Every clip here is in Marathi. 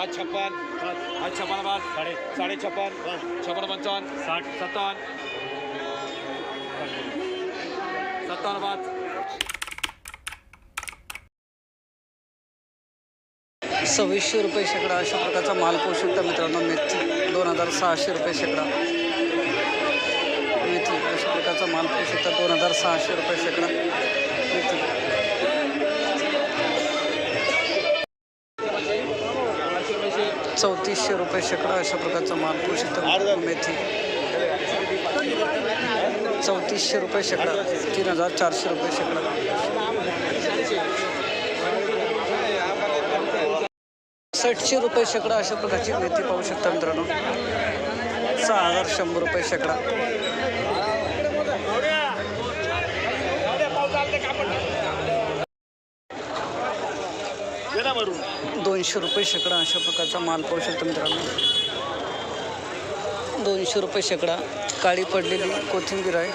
पाच छप्पन. पाच छप्पन पाच साडे साडे छप्पन. छप्पन पंचावन्न साठ. सत्तावन्न सत्तावन्न पाच सव्वीसशे रुपये शेकडा अशा प्रकारचा माल पाहू शकता मित्रांनो मेथी. दोन हजार सहाशे रुपये शेकडा. मेथी अशा प्रकारचा माल पाहू शकता दोन हजार सहाशे रुपये शेकडा. मेथी. चौतीसशे रुपये शेकडा अशा प्रकारचा माल पाहू मेथी चौतीसशे रुपये शेकडा तीन हजार चारशे रुपये शेकडा. साठशे रुपये शेकडा अशा प्रकारची मेथी पाहू शकता मित्रांनो. सहा हजार शंभर रुपये शेकडा. दोनशे रुपये शेकडा अशा प्रकारचा माल पाहू शकता मित्रांनो. दोनशे रुपये शेकडा. काळी पडलेली कोथिंबीर आहे.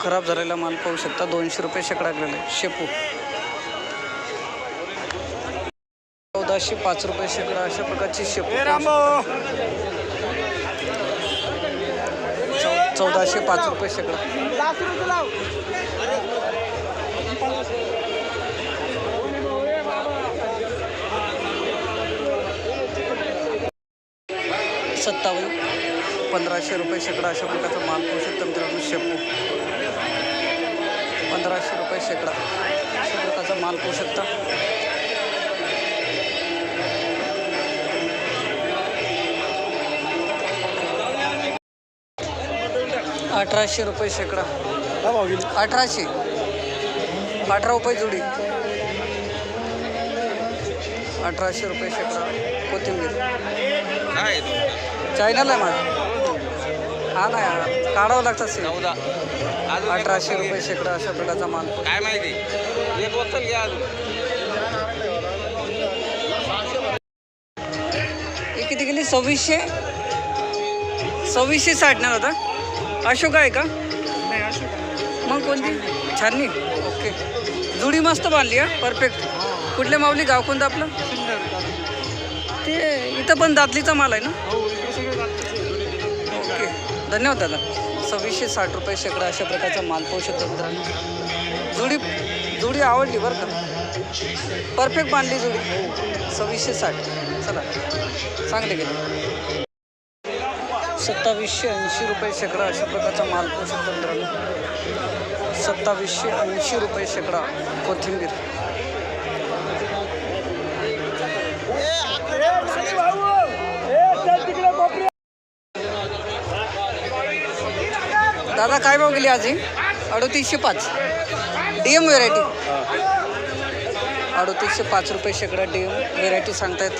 खराब झालेला माल पाहू शकता. दोनशे रुपये शेकडा गेलेला आहे. शेपू. चौदाशे पाच रुपये शेकडा अशा प्रकारची शेपू चौदाशे पाच रुपये शेकडा. सत्तावन्न पंधराशे रुपये शेकडा अशा प्रकारचा माल पाहू शकता मित्रांनो शेपू. पंधराशे रुपये शेकडा अशा प्रकारचा माल पाहू शकता. अठराशे रुपये शेकडा. अठराशे. अठरा रुपये जोडी. अठराशे रुपये शेकडा कोथिंबीर. काय चायनाला आहे माझा. हा नाही हा काढावं लागतं सेल चौदा. अजून एक अठराशे घे. रुपये शेकडा अशा प्रकारचा माल. काय माहिती? एक बॉटल घ्या अजून. हे किती गेली? सव्वीसशे? सव्वीसशे साठ ना दादा अशोक आहे का? मग कोणती? छाननी. ओके. जुडी मस्त बांधली हा. परफेक्ट कुठल्या माऊली? गाव कोणतं आपलं? ते इथं पण दातलीचा माल आहे ना? ओके धन्यवाद दादा. सव्वीसशे साठ रुपये शेकडा अशा प्रकारचा माल पाहू शकतो मित्रांनो. जुडी जुडी आवडली बरं का? परफेक्ट बांधली जुडी. सव्वीसशे साठ. चला चांगले गेले. सत्तावीसशे ऐंशी रुपये शेकडा अशा प्रकारचा माल पाहू शकतो मित्रांनो. सत्तावीसशे ऐंशी रुपये शेकडा कोथिंबीर. दादा काय भाव गेली आजी? अडतीसशे पाच. डी एम व्हेरायटी अडतीसशे पाच रुपये शेकडा डी एम व्हेरायटी सांगतायत.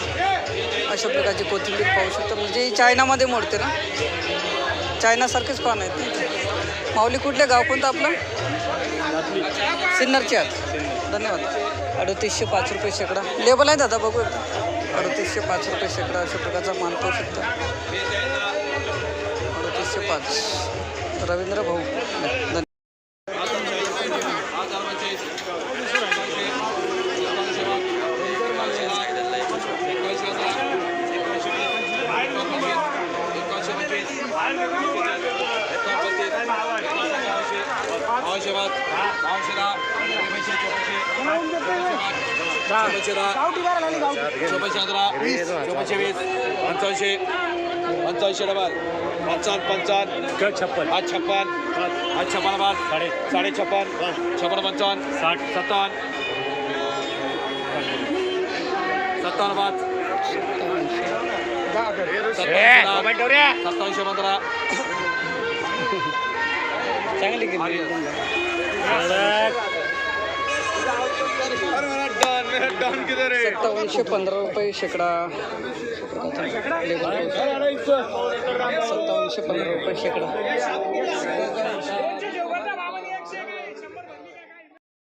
अशा प्रकारची कोथिंबीर पाहू शकतो. म्हणजे चायनामध्ये मोडते ना? चायनासारखेच पान आहेत माऊली कुठले गाव कोणतं आपलं? सिन्नरचे आहात धन्यवाद. अडतीसशे पाच रुपये शेकडा लेबल आहे दादा बघू एकदा अडतीसशे पाच रुपये शेकडा अशा प्रकारचा मान पाहू शकता. अडतीसशे पाच. रवींद्र भाऊ. धन्यवाद बावनशे पाच बावनशे दहा चोपनशे अकरा चोपनशे वीस पंचावनशे पंचावनशे डबल पंचावन्न पंचावन्न. छप्पन. पाच छप्पन. पाच छप्पन पाच साडे साडे छप्पन. छप्पन पंचावन्न. साठ. सत्तावन्न. सत्तावन्न पाच सत्तावनशे दहा, सत्तावनशे पंधरा चांगली गेली सत्तावनशे पंधरा रुपये शेकडा. सत्तावनशे पंधरा रुपये शेकडा.